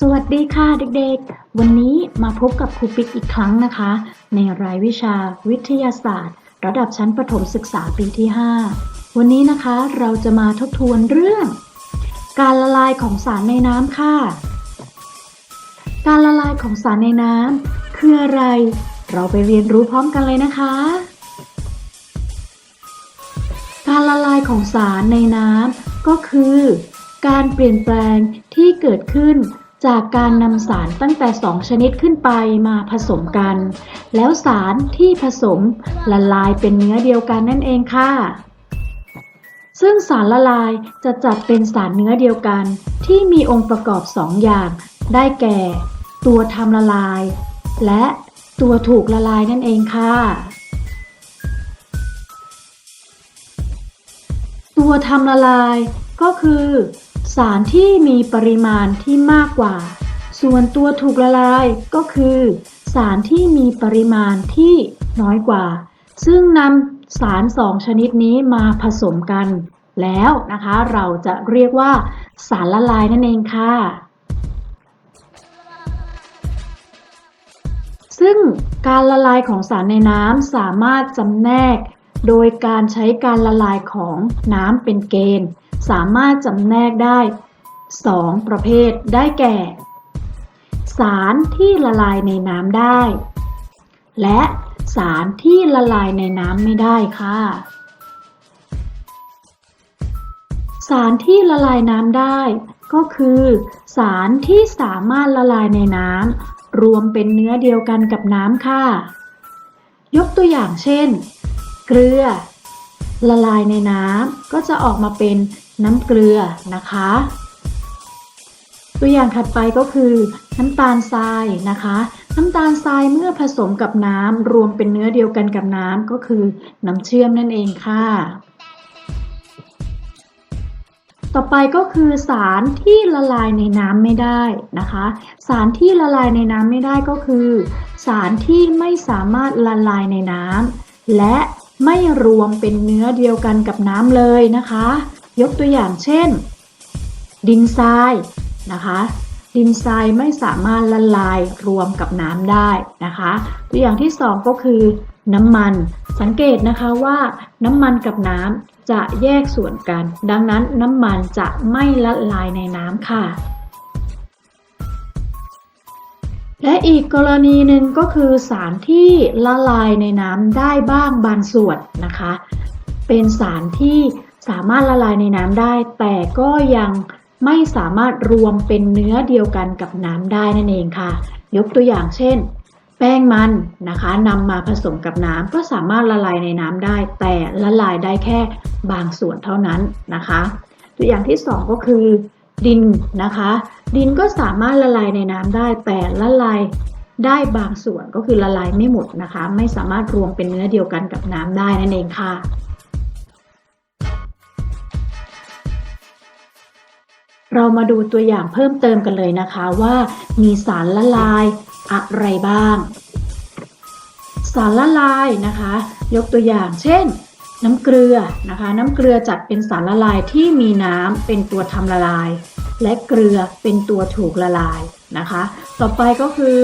สวัสดีค่ะเด็กๆ วันนี้มาพบกับครูปิ๊กอีกครั้งนะคะ ในรายวิชาวิทยาศาสตร์ ระดับชั้นประถมศึกษาปีที่ 5 วันนี้นะคะเราจะมาทบทวนเรื่อง การละลายของสารในน้ำค่ะ การละลายของสารในน้ำคืออะไร เราไปเรียนรู้พร้อมกันเลยนะคะ การละลายของสารในน้ำก็คือ การเปลี่ยนแปลงที่เกิดขึ้น จากการนำสารตั้งแต่ 2 ชนิดขึ้นไปมาผสมกัน แล้วสารที่ผสมละลายเป็นเนื้อเดียวกันนั่นเองค่ะ ซึ่งสารละลายจะจัดเป็นสารเนื้อเดียวกัน ที่มีองค์ประกอบ 2 อย่าง ได้แก่ ตัวทำละลาย และตัวถูกละลายนั่นเองค่ะตัวทำละลายก็คือ สารที่มีปริมาณที่มากกว่า ส่วนตัวถูกละลายก็คือ สารที่มีปริมาณที่น้อยกว่า ซึ่งนำสารสองชนิดนี้มาผสมกัน แล้วนะคะเราจะเรียกว่า สารละลายนั่นเองค่ะ ซึ่งการละลายของสารในน้ำสามารถจำแนก โดยการใช้การละลายของน้ำเป็นเกณฑ์ สามารถจำแนกได้ 2 ประเภทได้แก่ สารที่ละลายในน้ำได้ และสารที่ละลายในน้ำไม่ได้ค่ะ สารที่ละลายน้ำได้ก็คือ สารที่สามารถละลายในน้ำรวมเป็นเนื้อเดียวกันกับน้ำค่ะ ยกตัวอย่างเช่น เกลือ ละลายในน้ำก็จะออกมาเป็น น้ำเกลือนะคะ ตัวอย่างถัดไปก็คือ น้ำตาลทรายนะคะ น้ำตาลทรายเมื่อผสมกับน้ำรวมเป็นเนื้อเดียวกันกับน้ำก็คือน้ำเชื่อมนั่นเองค่ะต่อไปก็คือสารที่ละลายในน้ำไม่ได้นะคะ สารที่ละลายในน้ำไม่ได้ก็คือ สารที่ไม่สามารถละลายในน้ำและไม่รวมเป็นเนื้อเดียวกันกับน้ำเลยนะคะ ยกตัวอย่างเช่น ดินทรายนะคะ ดินทรายไม่สามารถละลายรวมกับน้ำได้นะคะ ตัวอย่างที่สองก็คือ น้ำมันสังเกตนะคะว่าน้ำมันกับน้ำจะแยกส่วนกัน ดังนั้นน้ำมันจะไม่ละลายในน้ำค่ะ และอีกกรณีหนึ่งก็คือสารที่ละลายในน้ำได้บ้างบางส่วนนะคะ เป็นสารที่ สามารถละลายในน้ำได้ แต่ก็ยังไม่สามารถรวมเป็นเนื้อเดียวกันกับน้ำได้นั่นเองค่ะ ยกตัวอย่างเช่น แป้งมันนะคะนำมาผสมกับน้ำก็สามารถละลายในน้ำได้ แต่ละลายได้แค่บางส่วนเท่านั้นนะคะ ตัวอย่างที่สองก็คือ ดินนะคะ ดินก็สามารถละลายในน้ำได้ แต่ละลายได้บางส่วนก็คือละลายไม่หมดนะคะ ไม่สามารถรวมเป็นเนื้อเดียวกันกับน้ำได้นั่นเองค่ะ เรามาดูตัวอย่างเพิ่มเติมกันเลยนะคะว่า มีสารละลายอะไรบ้าง สารละลายนะคะ ยกตัวอย่างเช่น น้ำเกลือนะคะ น้ำเกลือจัดเป็นสารละลายที่มีน้ำเป็นตัวทำละลาย และเกลือเป็นตัวถูกละลายนะคะ ต่อไปก็คือ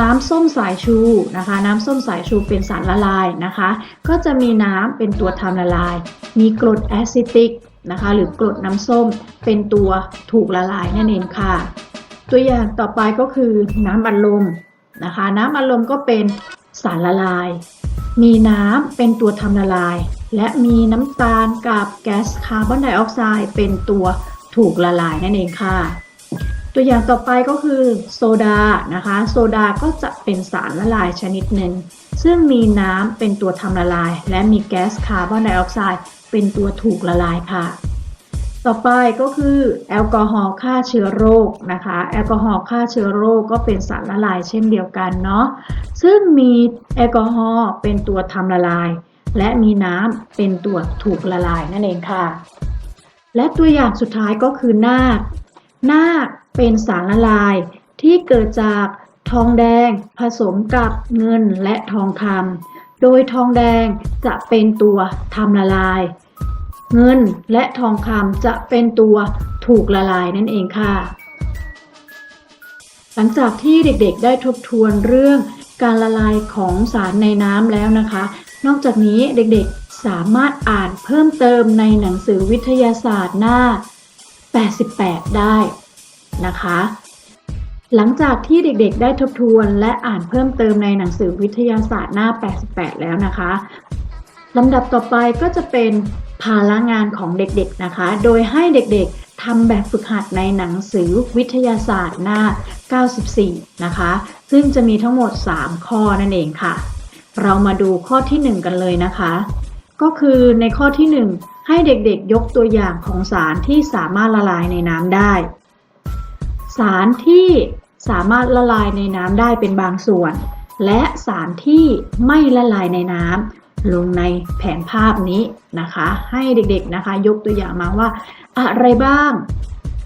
น้ำส้มสายชูนะคะ น้ำส้มสายชูเป็นสารละลายนะคะ ก็จะมีน้ำเป็นตัวทำละลาย มีกรดแอซิติก นะคะ หรือกรดน้ำส้มเป็นตัวถูกละลายนั่นเองค่ะ ตัวอย่างต่อไปก็คือน้ำอัดลมนะคะ น้ำอัดลมก็เป็นสารละลาย มีน้ำเป็นตัวทำละลาย และมีน้ำตาลกับแก๊สคาร์บอนไดออกไซด์เป็นตัวถูกละลายนั่นเองค่ะ ตัวอย่างต่อไปก็คือโซดานะคะ โซดาก็จะเป็นสารละลายชนิดหนึ่งซึ่งมีน้ำเป็นตัวทำละลาย และมีแก๊สคาร์บอนไดออกไซด์ เป็นตัวถูกละลายค่ะ ต่อไปก็คือแอลกอฮอล์ฆ่าเชื้อโรคนะคะ แอลกอฮอล์ฆ่าเชื้อโรคก็เป็นสารละลายเช่นเดียวกันเนาะ ซึ่งมีแอลกอฮอล์เป็นตัวทำละลาย และมีน้ำเป็นตัวถูกละลายนั่นเองค่ะ และตัวอย่างสุดท้ายก็คือนาคนาคเป็นสารละลายที่เกิดจากทองแดงผสมกับเงินและทองคำ โดยทองแดงจะเป็นตัวทำละลาย เงินและทองคำจะเป็นตัวถูกละลายนั่นเองค่ะ หลังจากที่เด็กๆ ได้ทบทวนเรื่องการละลายของสารในน้ำแล้วนะคะ นอกจากนี้เด็กๆสามารถอ่านเพิ่มเติมในหนังสือวิทยาศาสตร์หน้า 88 ได้นะคะ หลังจากที่เด็กๆ ได้ทบทวนและอ่านเพิ่มเติมในหนังสือวิทยาศาสตร์หน้า 88 แล้วนะคะลำดับต่อไปก็จะเป็นภาระงานของเด็กๆนะคะ โดยให้เด็กๆทำแบบฝึกหัดในหนังสือวิทยาศาสตร์หน้า 94 นะคะ ซึ่งจะมีทั้งหมด 3 ข้อนั่นเองค่ะ เรามาดูข้อที่ 1 กันเลยนะคะ ก็คือในข้อที่ 1 ให้เด็กๆ ยกตัวอย่างของสารที่สามารถละลายในน้ำได้ สารที่ สามารถละลายในน้ำได้เป็นบางส่วน และสารที่ไม่ละลายในน้ำลงในแผนภาพนี้นะคะ ให้เด็กๆนะคะยกตัวอย่างมาว่า อะไรบ้าง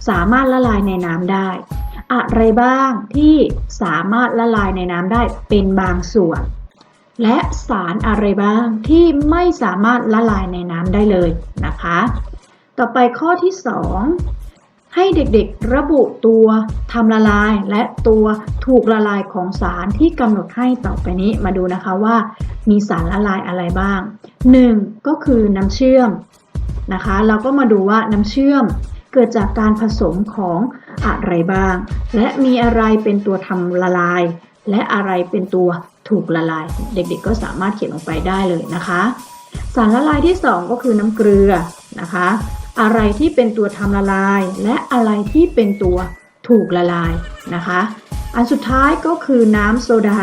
สามารถละลายในน้ำได้ อะไรบ้างที่สามารถละลายในน้ำได้เป็นบางส่วน และสารอะไรบ้างที่ไม่สามารถละลายในน้ำได้เลยนะคะ ต่อไปข้อที่ 2 ให้เด็กๆระบุตัวทำละลายและตัวถูกละลายของสารที่กำหนดให้ต่อไปนี้มาดูนะคะว่ามีสารละลายอะไรบ้าง 1. ก็คือน้ำเชื่อมนะคะ เราก็มาดูว่าน้ำเชื่อมเกิดจากการผสมของอะไรบ้าง และมีอะไรเป็นตัวทำละลาย และอะไรเป็นตัวถูกละลาย เด็กๆก็สามารถเขียนลงไปได้เลยนะคะ สารละลายที่ 2 ก็คือน้ำเกลือนะคะ อะไรที่เป็นตัวทำละลาย และอะไรที่เป็นตัวถูกละลายนะคะ อันสุดท้ายก็คือน้ำโซดา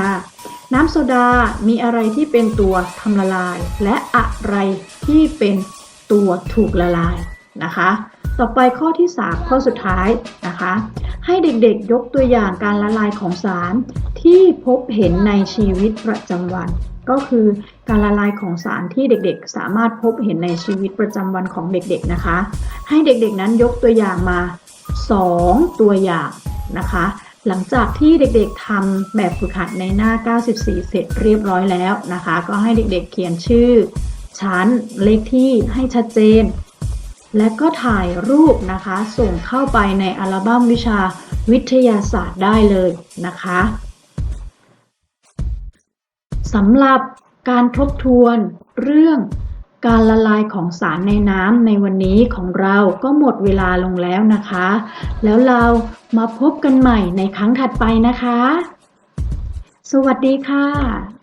น้ำโซดามีอะไรที่เป็นตัวทำละลาย และอะไรที่เป็นตัวถูกละลายนะคะ ต่อไปข้อที่ 3 ข้อสุดท้ายนะคะ ให้เด็กๆยกตัวอย่างการละลายของสารที่พบเห็นในชีวิตประจำวัน ก็คือการละลายของสารที่เด็กๆ สามารถพบเห็นในชีวิตประจำวันของเด็กๆนะคะ ให้เด็กๆนั้นยกตัวอย่างมา 2 ตัวอย่างนะคะ หลังจากที่เด็กๆทำแบบฝึกหัดในหน้า 94 เสร็จเรียบร้อยแล้วนะคะ ก็ให้เด็กๆเขียนชื่อ ชั้นเลขที่ให้ชัดเจน และก็ถ่ายรูปนะคะ ส่งเข้าไปในอัลบั้มวิชาวิทยาศาสตร์ได้เลยนะคะ สำหรับการทบทวนเรื่องการละลายของสารในน้ำในวันนี้ของเราก็หมดเวลาลงแล้วนะคะ แล้วเรามาพบกันใหม่ในครั้งถัดไปนะคะ สวัสดีค่ะ